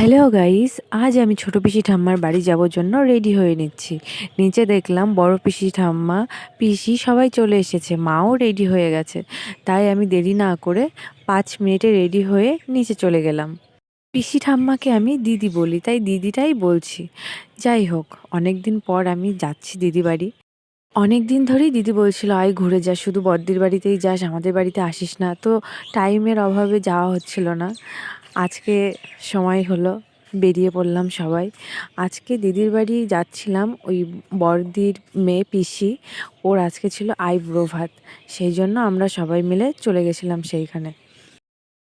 Hello guys, আজ আমি ছোট পিসি ঠাম্মার বাড়ি যাওয়ার জন্য রেডি হয়ে নিচ্ছি। নিচে দেখলাম বড় পিসি ঠাম্মা, পিসি সবাই চলে এসেছে, মাও রেডি হয়ে গেছে। তাই আমি দেরি না করে পাঁচ মিনিটে রেডি হয়ে নিচে চলে গেলাম। পিসি ঠাম্মাকে আমি দিদি বলি, তাই দিদিটাই বলছি। যাই হোক অনেক দিন পর আমি যাচ্ছি দিদি বাড়ি। অনেক দিন ধরেই দিদি বলছিল, আয় ঘুরে যা, শুধু বদ্দির বাড়িতেই যাস, আমাদের বাড়িতে আসিস না। তো টাইমের অভাবে যাওয়া হচ্ছিল না। আজকে সময় হলো, বেরিয়ে পড়লাম সবাই। আজকে দিদির বাড়ি যাচ্ছিলাম ওই বড়দির মেয়ে পিসি, ওর আজকে ছিল আইব্রো ভাত। সেই জন্য আমরা সবাই মিলে চলে গেছিলাম সেইখানে।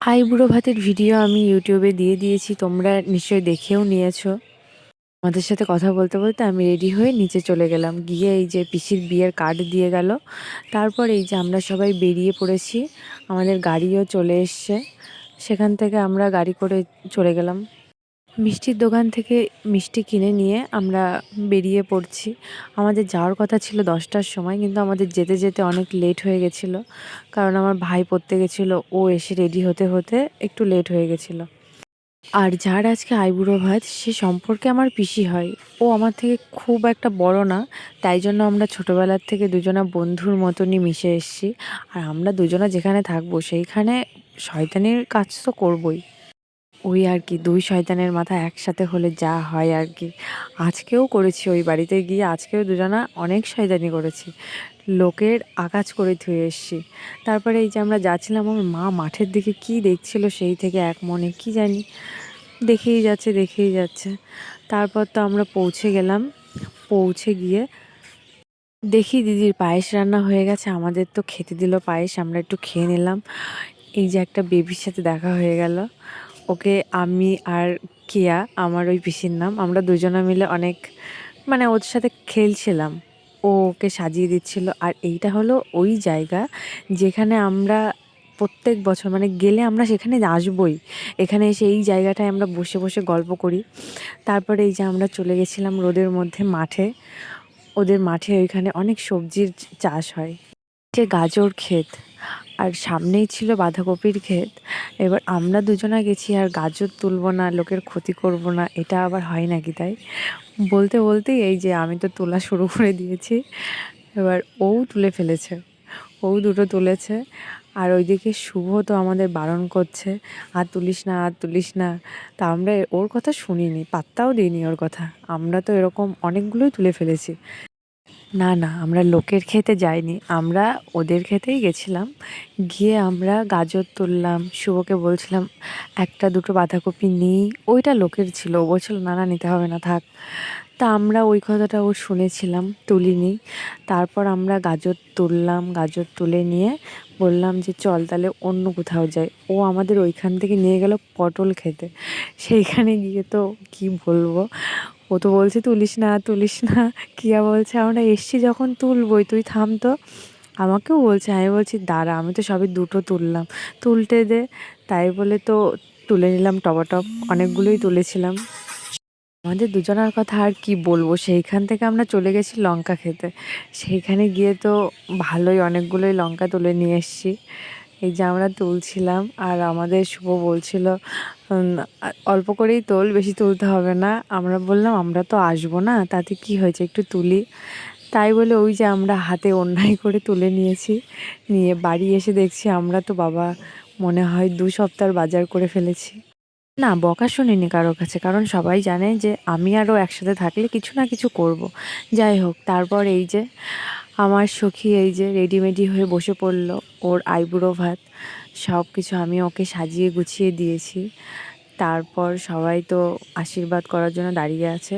আইব্রো ভাতের ভিডিও আমি ইউটিউবে দিয়ে দিয়েছি, তোমরা নিশ্চয়ই দেখেও নিয়েছো। আমাদের সাথে কথা বলতে বলতে আমি রেডি হয়ে নিচে চলে গেলাম। গিয়ে এই যে পিসির বিয়ের কার্ড দিয়ে গেল। তারপর এই যে আমরা সবাই বেরিয়ে পড়েছি, আমাদের গাড়িও চলে এসছে। সেখান থেকে আমরা গাড়ি করে চলে গেলাম। মিষ্টির দোকান থেকে মিষ্টি কিনে নিয়ে আমরা বেরিয়ে পড়ছি। আমাদের যাওয়ার কথা ছিল দশটার সময়, কিন্তু আমাদের যেতে যেতে অনেক লেট হয়ে গেছিল। কারণ আমার ভাই পড়তে গেছিল, ও এসে রেডি হতে হতে একটু লেট হয়ে গেছিল। আর যার আজকে আইবুড়ো ভাত, সে সম্পর্কে আমার পিসি হয়। ও আমার থেকে খুব একটা বড় না, তাই জন্য আমরা ছোটোবেলার থেকে দুজনা বন্ধুর মতনই মিশে এসেছি। আর আমরা দুজনা যেখানে থাকব, সেইখানে শয়তানির কাজ তো করবই। ওই আর কি, দুই শয়তানের মাথা একসাথে হলে যা হয় আর কি। আজকেও করেছি ওই বাড়িতে গিয়ে, আজকেও দুজনা অনেক শয়তানি করেছি। লোকের আকাজ করে ধুয়ে এসছি। তারপরে এই যে আমরা যাচ্ছিলাম, আমার মা মাঠের দিকে কি দেখছিল সেই থেকে এক মনে কি জানি, দেখেই যাচ্ছে দেখেই যাচ্ছে। তারপর তো আমরা পৌঁছে গেলাম। পৌঁছে গিয়ে দেখি দিদির পায়েস রান্না হয়ে গেছে। আমাদের তো খেতে দিল পায়েস, আমরা একটু খেয়ে নিলাম। এই যে একটা বেবির সাথে দেখা হয়ে গেল। ওকে আমি আর কেয়া, আমার ওই পিসির নাম, আমরা দুজনে মিলে অনেক মানে ওর সাথে খেলছিলাম। ও ওকে সাজিয়ে দিচ্ছিল। আর এইটা হলো ওই জায়গা যেখানে আমরা প্রত্যেক বছর মানে গেলে আমরা সেখানে আসবই। এখানে এসে এই জায়গাটায় আমরা বসে বসে গল্প করি। তারপরে এই যে আমরা চলে গেছিলাম রোদের মধ্যে মাঠে। ওদের মাঠে ওইখানে অনেক সবজির চাষ হয়। যে গাজর ক্ষেত। আর সামনেই ছিল বাঁধাকপির ক্ষেত। এবার আমরা দুজনা গেছি আর গাজর তুলবো না, লোকের ক্ষতি করব না, এটা আবার হয় নাকি তাই? বলতে বলতেই এই যে আমি তো তোলা শুরু করে দিয়েছি, এবার ও তুলে ফেলেছে, ও দুটো তুলেছে। আর ওইদিকে শুভ তো আমাদের বারণ করছে, আর তুলিস না, আর তুলিস না। তা আমরা ওর কথা শুনিনি, পাত্তাও দিইনি ওর কথা। আমরা তো এরকম অনেকগুলোই তুলে ফেলেছি। না না, আমরা লোকের খেতে যাইনি। আমরা ওদের খেতেই গেছিলাম। গিয়ে আমরা গাজর তুললাম, শুভকে বলছিলাম, একটা দুটো বাঁধাকপি নিই। ওইটা লোকের ছিল। ও বলছিল, না না, নিতে হবে না, থাক। তা আমরা ওই কথাটা ও শুনেছিলাম, তুলিনি। তারপর আমরা গাজর তুললাম, গাজর তুলে নিয়ে বললাম যে, চল তাহলে অন্য কোথাও যাই। ও আমাদের ওইখান থেকে নিয়ে গেল পটল খেতে। সেইখানে গিয়ে তো কি বলব? ও তো বলছে, তুলিস না তুলিস না। কিয়া বলছে, আমরা এসছি যখন তুলবই, তুই থাম তো। আমাকেও বলছে, আমি বলছি, দাঁড়া, আমি তো সবই দুটো তুললাম। তুলতে দে। তাই বলে তো তুলে নিলাম টপাটপ, অনেকগুলোই তুলেছিলাম। আমাদের দুজনার কথা আর কি বলব, সেইখান থেকে আমরা চলে গেছি লঙ্কা খেতে। সেইখানে গিয়ে তো ভালোই অনেকগুলোই লঙ্কা তুলে নিয়ে এসেছি। এই যে আমরা তুলছিলাম আর আমাদের শুভ বলছিল অল্প করেই তোল, বেশি তুলতে হবে না। আমরা বললাম, আমরা তো আসব না, তাতে কি হয়েছে একটু তুলি। তাই বলে ওই যে আমরা হাতে অন্যায় করে তুলে নিয়েছি, নিয়ে বাড়ি এসে দেখছি আমরা তো বাবা, মনে হয় দু সপ্তাহ বাজার করে ফেলেছি। না, বকা শুনিনি কারোর কাছে, কারণ সবাই জানে যে আমি আরও একসাথে থাকলে কিছু না কিছু করব। যাই হোক, তারপর এই যে আমার সখী এই যে রেডিমেডি হয়ে বসে পড়ল, ওর আইবুড়ো ভাত সব কিছু আমি ওকে সাজিয়ে গুছিয়ে দিয়েছি। তারপর সবাই তো আশীর্বাদ করার জন্য দাঁড়িয়ে আছে।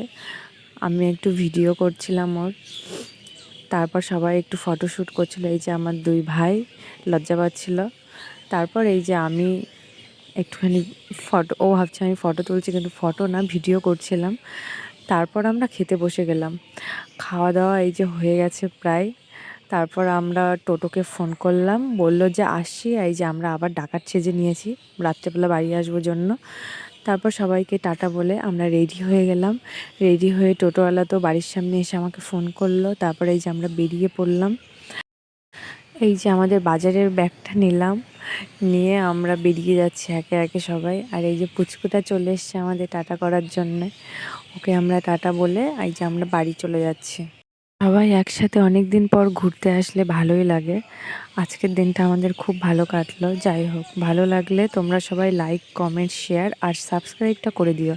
আমি একটু ভিডিও করছিলাম ওর। তারপর সবাই একটু ফটোশ্যুট করছিল, এই যে আমার দুই ভাই, লজ্জা পাচ্ছিল। তারপর এই যে আমি একটুখানি ফটো ও ভাবছে আমি ফটো তুলছি কিন্তু ফটো না ভিডিও করছিলাম। তারপর আমরা খেতে বসে গেলাম। খাওয়া দাওয়া এই যে হয়ে গেছে প্রায়। তারপর আমরা টোটোকে ফোন করলাম, বলল যে আসছি, এই যে আমরা আবার ডাকাত সেজে নিয়েছি, রাত্রেবেলা বাড়ি আসব জন্য। তারপর সবাইকে টাটা বলে আমরা রেডি হয়ে গেলাম। রেডি হয়ে টোটোওয়ালা তো বাড়ির সামনে এসে আমাকে ফোন করল, তারপরে এই যে আমরা বেরিয়ে পড়লাম। এই যে আমাদের বাজারের ব্যাগটা নিলাম, নিয়ে আমরা বেরিয়ে যাচ্ছি একে একে সবাই। আর এই যে পুচকুটা চলে এসছে আমাদের টাটা করার জন্যে, ওকে আমরা টাটা বলে এই যে আমরা বাড়ি চলে যাচ্ছি। সবাই একসাথে অনেক দিন পর ঘুরতে আসলে ভালোই লাগে। আজকের দিনটা আমাদের খুব ভালো কাটলো। যাই হোক, ভালো লাগলে তোমরা সবাই লাইক কমেন্ট শেয়ার আর সাবস্ক্রাইবটা করে দিও।